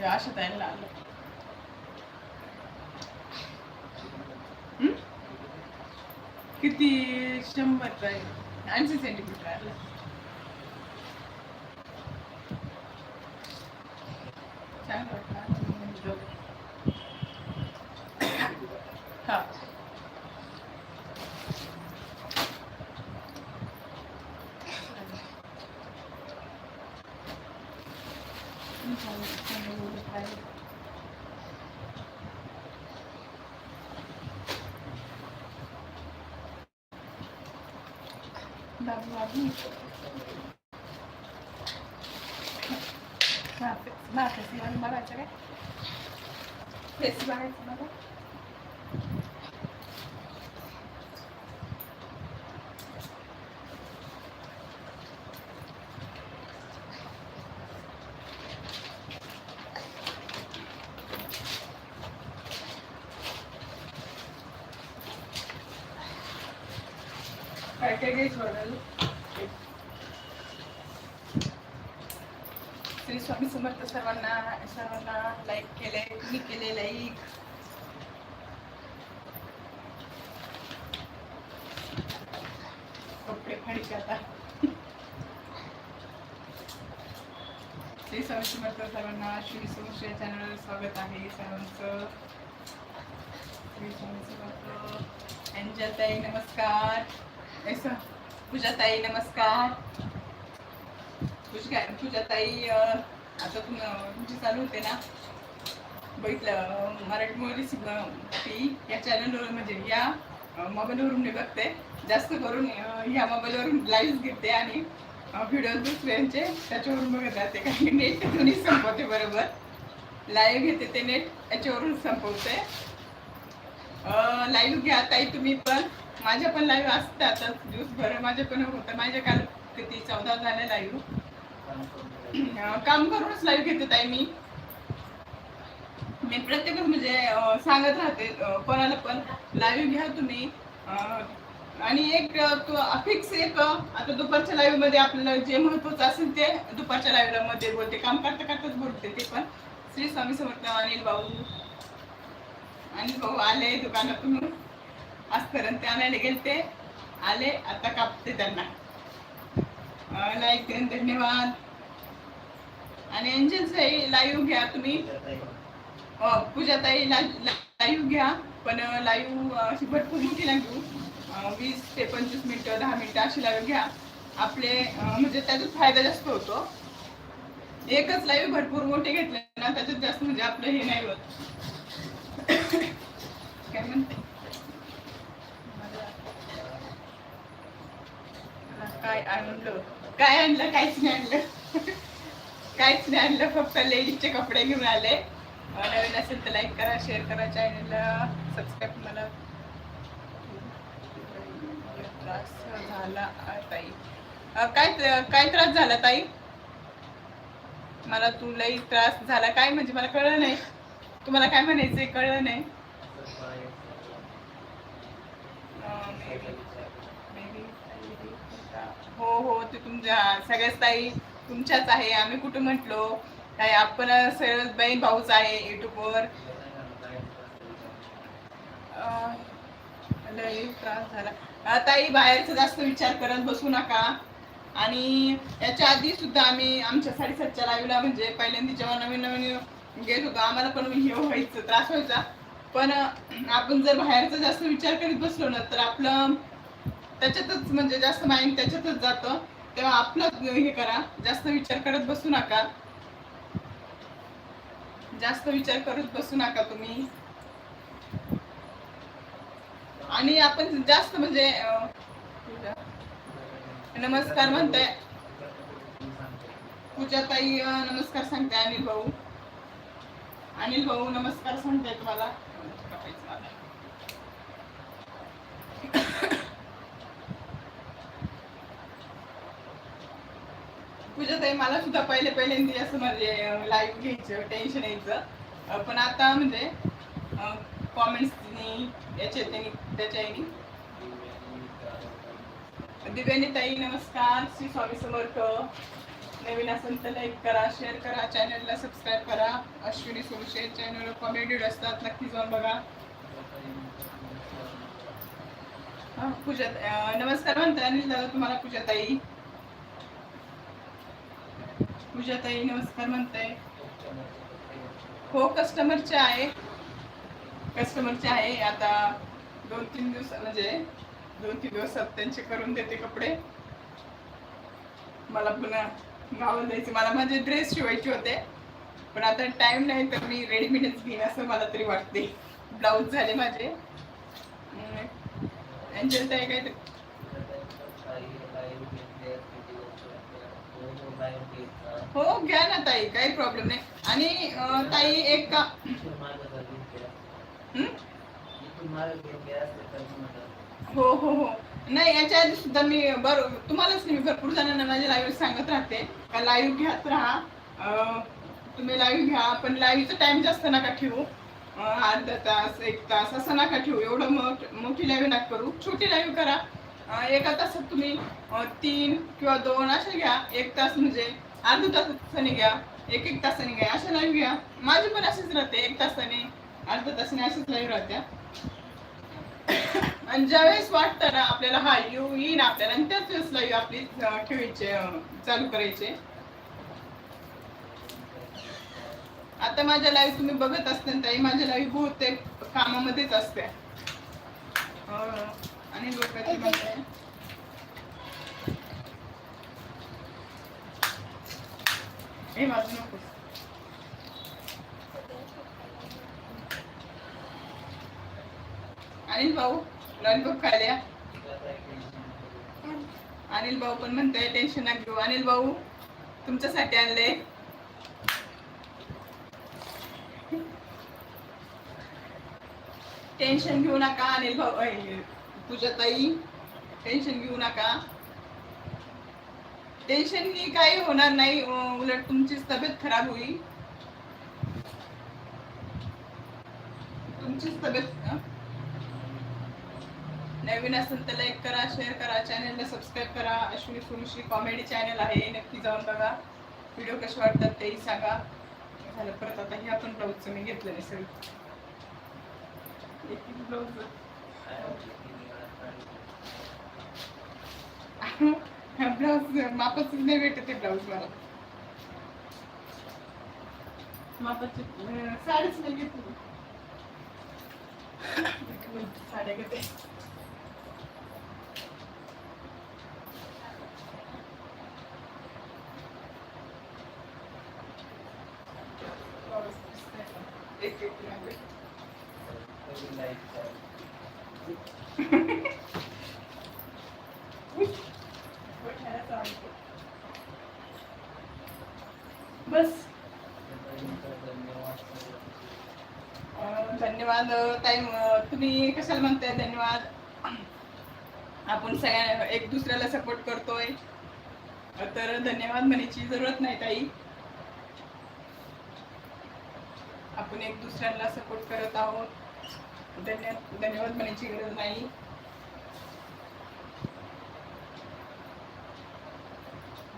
म्हणजे हे आशा ताईला आलं किती? शंभर ऐंशी सेंटीमीटर आलं বাবু আপনি বাপ বাপ বাড়াচ্ছে রে বেশি বাড়াচ্ছে फेस श्री स्वामी समर्थ सर्वांना सर्वांना लाईक केले मी केले लाईक कपडे फाडीचे आता. श्री स्वामी समर्थ सर्वांना श्री समर्थ या चॅनलवर स्वागत आहे सर्वांचं. श्री स्वामी समर्थ. अंजलताई नमस्कार. ऐसा। पूजाताई नमस्कार। पूजा पूजाताई आता तुम म्हणजे तुमची चालू होते ना. बघितलं मराठी ती या चॅनलवर म्हणजे या मोबाईलवरून मी बघते. जास्त करून ह्या मोबाईलवरून लाईव्ह घेते आणि व्हिडिओ दुसऱ्यांचे त्याच्यावरून बघत राहते. काही नेट दोन्ही संपवते बरोबर. लाईव्ह घेते ते नेट याच्यावरून संपवते. लाईव्ह घ्या ताई तुम्ही पण. माझ्या पण लाईव्ह असतात दिवसभर माझ्या पण होतं. माझ्या काल किती चौदा झाल्या लाईव्ह काम करूनच लाईव्ह घेते ताई मी. मी प्रत्येक म्हणजे सांगत राहते कोणाला पण लाईव्ह घ्या तुम्ही. आणि एक फिक्स एक आता दुपारच्या लाईव्हमध्ये आपल्याला जे महत्वाचं असेल ते दुपारच्या लाईव्हमध्ये बोलते. काम करता करताच बोलते ते पण. श्री स्वामी समर्थ अनिल भाऊ. अनिल भाऊ आले दुकानातून. आजपर्यंत ते आणायला गेलते. आले आता कापते त्यांना. लाईक देऊन धन्यवाद. आणि एंजल्स लाईव्ह घ्या तुम्ही. पूजा पूजाताई लाईव्ह घ्या. पण लाईव्ह अशी भरपूर मोठी नाही घेऊ. वीस ते पंचवीस मिनटं दहा मिनटं अशी लाईव्ह घ्या. आपले म्हणजे त्याचा फायदा जास्त होतो. एकच लाईव्ह भरपूर मोठे घेतले ना त्याच्यात जास्त म्हणजे आपलं हे नाही होत. काय म्हणते मला काय आणलं? काय आणलं? काहीच नाही आणलं. काहीच नाही आणलं. फक्त लेडीजचे कपडे घेऊन आले. नवीन असेल तर लाईक करा शेअर करा चॅनलला सबस्क्राईब मला. त्रास झाला ताई. काय काय त्रास झाला ताई? मला तुलाही त्रास झाला. काय म्हणजे मला कळलं नाही. तुम्हाला काय म्हणायचं कळलं नाही. हो हो ते तुमच्या सगळ्याच ताई तुमच्याच आहे. आम्ही कुठं म्हटलो? काय आपण सगळं बहीण भाऊच आहे युट्यूबवर. लई त्रास झाला. ताई बाहेरचा जास्त विचार करत बसू नका. आणि याच्या आधी सुद्धा आम्ही आमच्या साडेसातच्या लाईव्हला म्हणजे पहिल्यांदा जेव्हा नवीन नवीन गेलो होतो आम्हाला पण हे व्हायचं त्रास व्हायचा. पण आपण जर बाहेरचा जास्त विचार करीत बसलो ना तर आपलं त्याच्यातच म्हणजे जास्त माइंड त्याच्यातच जातं. तेव्हा आपलं हे करा. जास्त विचार करत बसू नका. जास्त विचार करत बसू नका तुम्ही. आणि आपण जास्त म्हणजे नमस्कार म्हणते पूजाताई ताई नमस्कार सांगते अनिल भाऊ. अनिल भाऊ नमस्कार सांगते तुम्हाला. पूजाताई मला सुद्धा पहिले पहिल्यांदी असं म्हणजे लाईव्ह घ्यायचं टेन्शन यायचं. पण आता म्हणजे कॉमेंट्सनी याच्या त्यानी त्याच्या दिव्यानी ताई नमस्कार. श्री स्वामी समर्थ. नवीन असेल तर लाईक करा शेअर करा चॅनलला सबस्क्राईब करा. अश्विनी सोमशे चॅनलवर कॉमेडी असतात नक्की जाऊन बघा. पूजा नमस्कार म्हणताय अनिल दादा तुम्हाला पूजा ताई पूजाताई नमस्कार म्हणताय. हो कस्टमरचे आहे. कस्टमरचे आहे. आता दोन तीन दिवस म्हणजे दोन तीन दिवसात त्यांचे करून देते कपडे. मला पुन्हा गावाला जायचे. मला माझे ड्रेस शिवायचे होते. पण आता टाइम नाही तर मी रेडीमेडच घेईन असं मला तरी वाटते ब्लाऊज झाले माझे. अं, यांच्या काय ते- हो घ्या ना ताई काही प्रॉब्लेम नाही. आणि ताई एक का हो? हो हो नाही याच्या आधी सुद्धा मी बरोबर तुम्हालाच नाही मी भरपूर जणांना माझ्या लाईव्ह सांगत राहते. का लाईव्ह घ्यात राहा. तुम्ही लाईव्ह घ्या पण लाईव्हचा टाइम जास्त नका ठेवू. अर्धा तास एक तास असं नका ठेवू. एवढं मोठ मोठी लाईव्ह नका करू. छोटी लाईव्ह करा. एका तासात तुम्ही तीन किंवा दोन असे घ्या. एक तास म्हणजे अर्धा तासाने घ्या एक एक तासाने घ्या अशा लाईव्ह घ्या. माझी पण अशीच राहते एक तासाने अर्धा तासाने अशीच लाईव्ह राहत्या. आणि ज्यावेळेस वाटतं ना आपल्याला हा येऊ येईन आपल्याला आणि त्याच वेळेस लाईव्ह आपली ठेवायचे चालू करायचे. आता माझ्या लाईव्ह तुम्ही बघत असते ताई माझ्या लाईव्ह बहुतेक कामामध्येच असते आणि लोकांची म्हणते हे माझं नको. अनिल भाऊ लॉलीपॉप खायला अनिल भाऊ पण म्हणताय टेन्शन नका घेऊ. अनिल भाऊ तुमच्यासाठी आणले टेन्शन घेऊ नका अनिल भाऊ. तुझ्या ताई टेन्शन घेऊ नका. टेन्शननी काही होणार नाही उलट तुमचीच तब्येत खराब होईल. तुमचीच तब्येत नवीन असेल तर लाईक करा शेअर करा चॅनलला सबस्क्राईब करा. अश्विनी सुरुश्री कॉमेडी चॅनल आहे नक्की जाऊन बघा. व्हिडिओ कसे वाटतात तेही सांगा. झालं परत आता हे आपण ब्लाऊजचं मी घेतलं नाही सगळं ब्लाऊज ब्लाऊज मापाच नाही भेटत ते ब्लाऊज मला. मापाची साडीच नाही घेतली साड्या घेते. एक एक लागले. बस धन्यवाद ताई तुम्ही कशाला म्हणताय धन्यवाद? आपण सगळ्या एक दुसऱ्याला सपोर्ट करतोय. तर धन्यवाद म्हणायची जरूरत नाही ताई. आपण एक दुसऱ्याला सपोर्ट करत आहोत. धन्य धन्यवाद म्हणायची गरज नाही.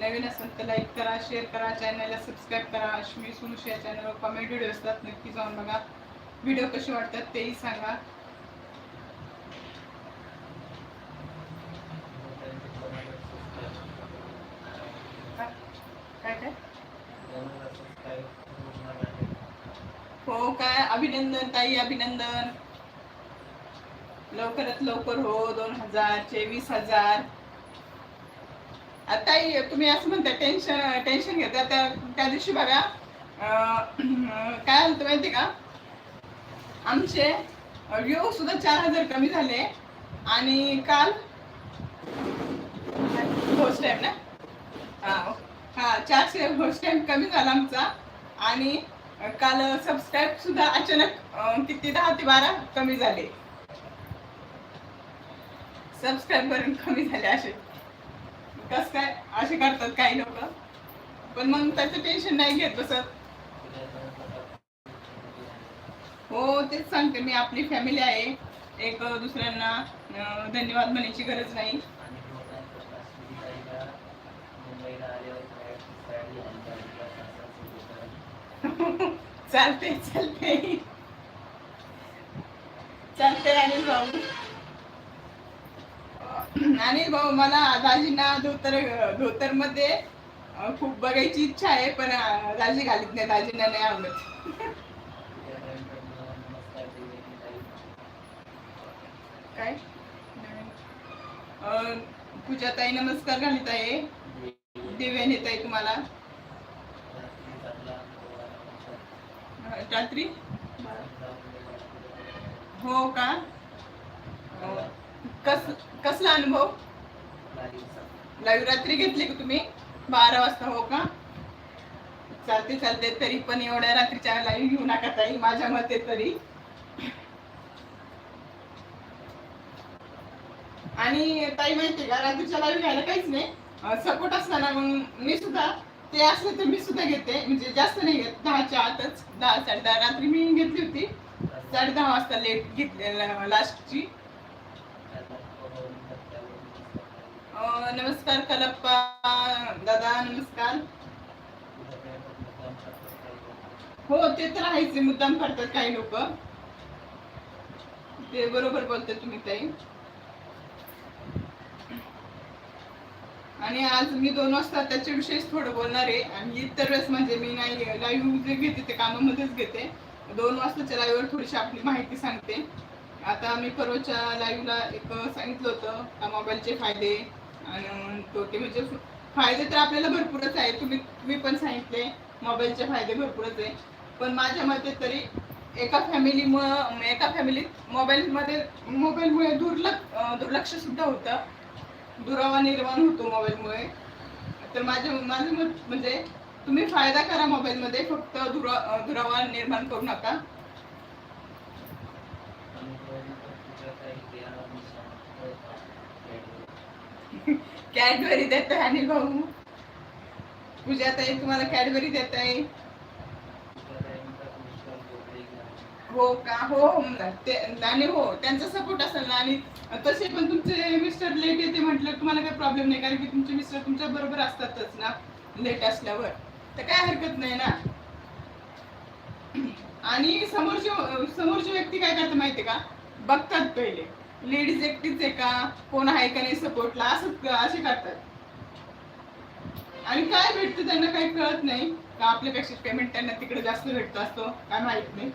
नवीन असेल तर लाईक करा शेअर करा चॅनलला सबस्क्राईब करा. अश्मी सुनुष या चॅनलवर कॉमेडी व्हिडिओ असतात नक्की जाऊन बघा. व्हिडिओ कसे वाटतात तेही सांगा. काय काय? हो काय? अभिनंदन ताई अभिनंदन. लवकरात लवकर हो दोन हजार चोवीस हजार. ताई तुम्ही असं म्हणता टेन्शन टेन्शन घेता. त्या त्या दिवशी बघा काय होतं माहिती का? आमचे व्ह्यू सुद्धा चार हजार कमी झाले. आणि काल होस्ट टाइम ना? हा चारशे होस्ट टाइम कमी झाला आमचा. आणि काल सबस्क्राईब सुद्धा अचानक किती? दहा ते बारा कमी झाले. सबस्क्राईबर कमी झाले असे. कसं काय असे करतात काही लोक. पण मग त्याचं टेन्शन नाही घेत बसत हो तेच सांगते मी. आपली फॅमिली आहे. एक दुसऱ्यांना धन्यवाद म्हणायची गरज नाही. चालते चालते चालते आणि भाऊ. अनिल भाऊ मला दाजींना धोतर धोतरमध्ये खूप बघायची इच्छा आहे पण दाजी घालीत नाही दाजींना नाही आवडत. काय? पूजाताई पूजा ताई नमस्कार घालीत आहे देव्याने आहे तुम्हाला. रात्री? हो का? कस कसला अनुभव? लाईव्ह रात्री घेतली का तुम्ही? बारा वाजता हो का? चालते चालते तरी पण एवढ्या रात्रीच्या लाईव्ह घेऊ नका ताई माझ्या मते तरी. आणि ताई माहितीये का रात्रीच्या लाईव्ह घ्यायला काहीच नाही. सपोर्ट असताना मग मी सुद्धा ते असले तर मी सुद्धा घेते. म्हणजे जास्त नाही घेत दहाच्या आतच. दहा साडे दहा रात्री मी घेतली होती. साडे दहा वाजता लेट घेतली लास्टची नमस्कार कलप्पा. दादा नमस्कार. हो ते तर आहेच मुद्दाम करतात काही लोक. ते बरोबर बोलतात तुम्ही ताई. आणि आज मी दोन वाजता त्याच्या विषयीच थोडं बोलणार आहे. आणि इतर वेळेस म्हणजे मी नाही लाईव्ह जे घेते ते कामामध्येच घेते. दोन वाजताच्या लाईव्हवर थोडीशी आपली माहिती सांगते. आता मी परवाच्या लाईव्हला एक सांगितलं होतं का मोबाईलचे फायदे. आणि तोटे म्हणजे फायदे तर आपल्याला भरपूरच आहे तुम्ही तुम्ही पण सांगितले मोबाईलचे फायदे भरपूरच आहे पण माझ्या मते तरी एका फॅमिली म एका फॅमिलीत मोबाईलमध्ये मोबाईलमुळे दुर्लक्ष दुर्लक्ष सुद्धा होतं. दुरावा निर्माण होतो मोबाईलमुळे. तर माझ्या माझं मत म्हणजे तुम्ही फायदा करा मोबाईलमध्ये फक्त दुरा दुरावा निर्माण करू नका. कॅडबरी देत आहे अनिल भाऊ. पूजा ताई तुम्हाला कॅडबरी देत आहे हो का? हो हो आणि हो त्यांचा सपोर्ट असेल ना आणि तसे पण तुमचे मिस्टर लेट येते म्हटलं तुम्हाला काही प्रॉब्लेम नाही कारण की तुमचे मिस्टर तुमच्या बरोबर असतातच ना लेट असल्यावर. तर काय हरकत नाही ना? आणि समोरची समोरची व्यक्ती काय करते माहितीये का? बघतात पहिले. लेडीज एकटीच आहे का? कोण आहे का नाही सपोर्टला असं असे करतात. आणि काय भेटतं त्यांना काही कळत नाही. का आपल्यापेक्षा पेमेंट त्यांना तिकडे जास्त भेटत असतो? काय माहीत नाही.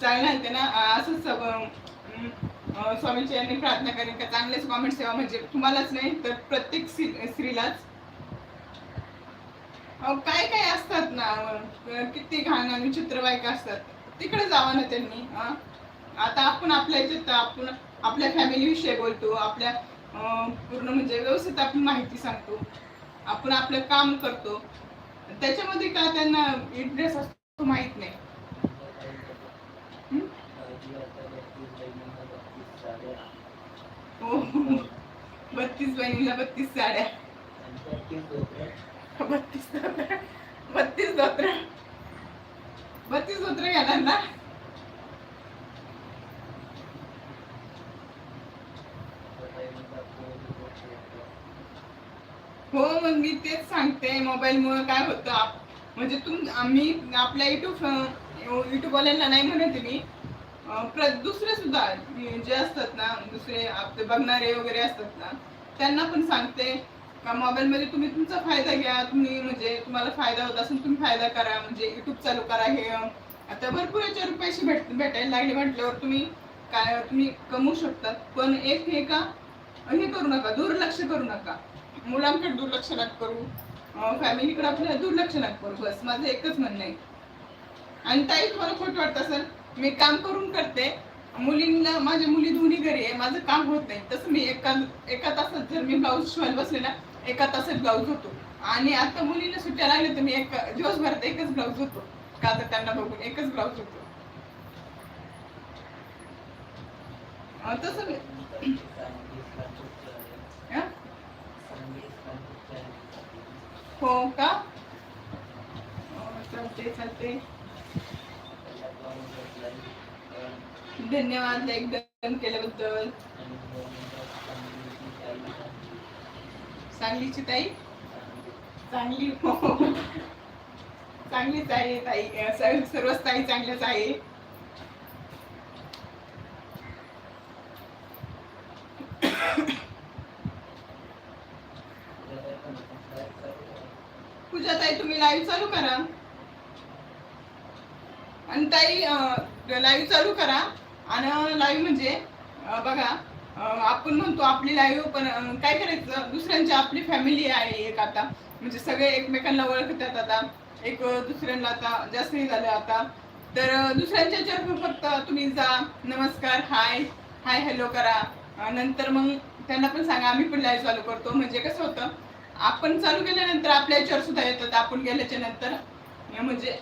चांगलं आहे ना. असंच सब- स्वामींची यांनी प्रार्थना करेन का चांगलेच कॉमेंट सेवा म्हणजे तुम्हालाच नाही तर प्रत्येक स्त्रीलाच. काय काय असतात ना? किती घाण आणि विचित्र बायका असतात. तिकडे जावं ना त्यांनी आता आपण आपल्या याच्यात आपण आपल्या फॅमिली विषयी बोलतो आपल्या पूर्ण म्हणजे व्यवस्थित आपण माहिती सांगतो आपण आपलं काम करतो. त्याच्यामध्ये का त्यांना इंटरेस्ट असतो माहीत नाही. हो? बत्तीस बहिणीला बत्तीस साड्या. बत्तीस बत्तीस धोत्र्या बत्तीस सूत्र घेणार ना? हो मग मी तेच सांगते मोबाईल मुळे काय होतं म्हणजे तुम आम्ही आपल्या युट्यूब युट्यूबवाल्यांना नाही म्हणत मी. दुसरे सुद्धा जे असतात ना दुसरे आपले बघणारे वगैरे असतात ना त्यांना पण सांगते. का मोबाईल मध्ये तुम्ही तुमचा फायदा घ्या तुम्ही म्हणजे तुम्हाला फायदा होत असेल तुम्ही फायदा करा म्हणजे युट्यूब चालू करा हे. आता भरपूर याच्यावर पैसे भेट भेटायला लागले म्हटल्यावर तुम्ही काय तुम्ही कमवू शकतात पण एक हे का हे करू नका दुर्लक्ष करू नका. मुलांकडे दुर्लक्ष नका करू. फॅमिलीकडे आपल्याला दुर्लक्ष नका करू. बस माझं एकच म्हणणं आहे. आणि ताई तुम्हाला खोट वाटत असेल मी काम करून करते. मुलींना माझ्या मुली दोन्ही घरी आहे माझं काम होत नाही. तसं मी एका एका तासात जर मी ब्लाऊज शिवायला बसले ना एका तासात ब्लाऊज होतो आणि आता मुलीला सुट्ट्या लागल्या तर मी एक दिवसभरात एकच ब्लाऊज होतो का तर त्यांना बघून एकच ब्लाऊज होतो तसं हो? का? चालते चालते धन्यवाद लाईक डन केल्याबद्दल. सांगलीची ताई. चांगली हो. चांगलीच आहे ताई. सर्वच ताई चांगल्याच आहे. पूजा ताई तुम्ही लाईव्ह चालू करा. आणि ताई लाईव्ह चालू करा. आणि लाईव्ह म्हणजे बघा. आपण म्हणतो आपली लाईव्ह पण काय करायचं? दुसऱ्यांची आपली फॅमिली आहे एक आता. म्हणजे सगळे एकमेकांना ओळखतात आता. एक दुसऱ्यांना आता जास्त हे झालं आता. तर दुसऱ्यांच्या याच्यावर फक्त तुम्ही जा नमस्कार हाय हाय हॅलो करा. नंतर मग त्यांना पण सांगा आम्ही पण लाईव्ह चालू करतो. म्हणजे कसं होतं आपण चालू केल्यानंतर आपल्या याच्यावर सुद्धा येतात आपण गेल्याच्यानंतर. म्हणजे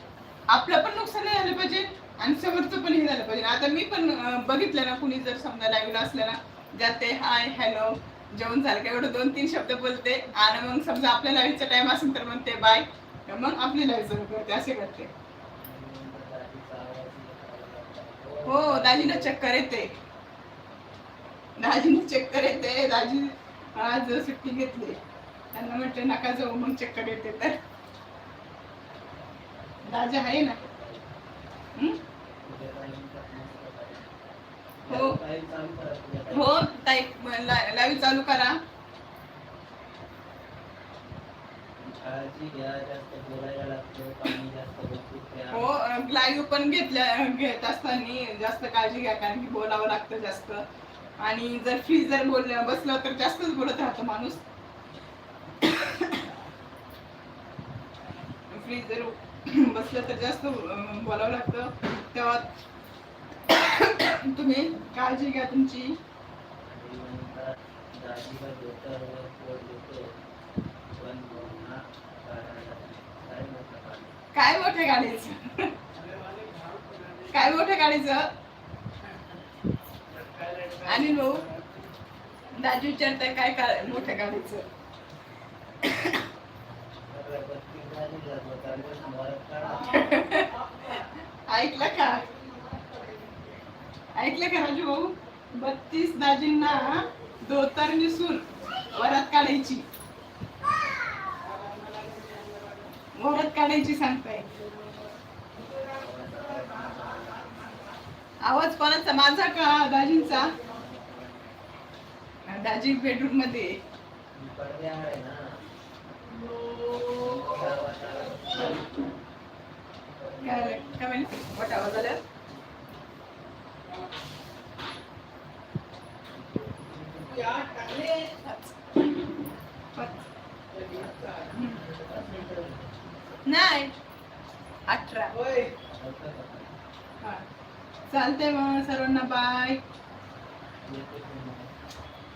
आपलं पण नुकसान नाही झालं पाहिजे आणि समोरचं पण हे झालं पाहिजे. आता मी पण बघितलं ना कुणी जर समजा लाईव्हला असलं ना जाते. हाय हॅलो जेवण झालं का? एवढं दोन तीन शब्द बोलते. आणि मग समजा आपल्या लाईव्हचा टाइम असेल तर म्हणते बाय मग आपली लाईव्ह सुरू करते असे करते. हो दाजीला चक्कर येते. दाजीने चक्कर येते. दाजी आज सुट्टी घेतली. त्यांना म्हटलं नका जाऊ. मग चक्कर येते तर. दाजी आहे ना? हं? हो ताई लाईव्ह चालू करा. हो लाईव्ह पण घेतल्या घेत असताना जास्त काळजी घ्या कारण की बोलावं लागतं जास्त आणि जर फ्री जर बोल बसलं तर जास्तच बोलत राहतो माणूस फ्री जर बसलं तर जास्त बोलावं लागतं तेव्हा तुम्ही काळजी घ्या तुमची काय मोठं काढलं. काय काय मोठ्या गाडीचं आणि भाऊ दाजी विचारताय काय का मोठ्या गाडीचं तर बत्तीस दाजीला धोतरवर वरात काढा. ऐकलं का ऐकलं का राजू भाऊ? बत्तीस दाजींना धोतर निसून वरात काढायची. वरात काढायची सांगताय. आवाज कोणाचा? माझा का दाजींचा? दाजी बेडरूममध्ये. काय काय म्हणे? मोठा आवाज आला? नाही. अठरा. हा. चालतंय मग सर्वांना बाय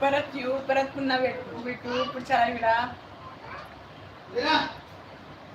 परत येऊ परत पुन्हा भेटू भेटू पुढच्या लाईव्हला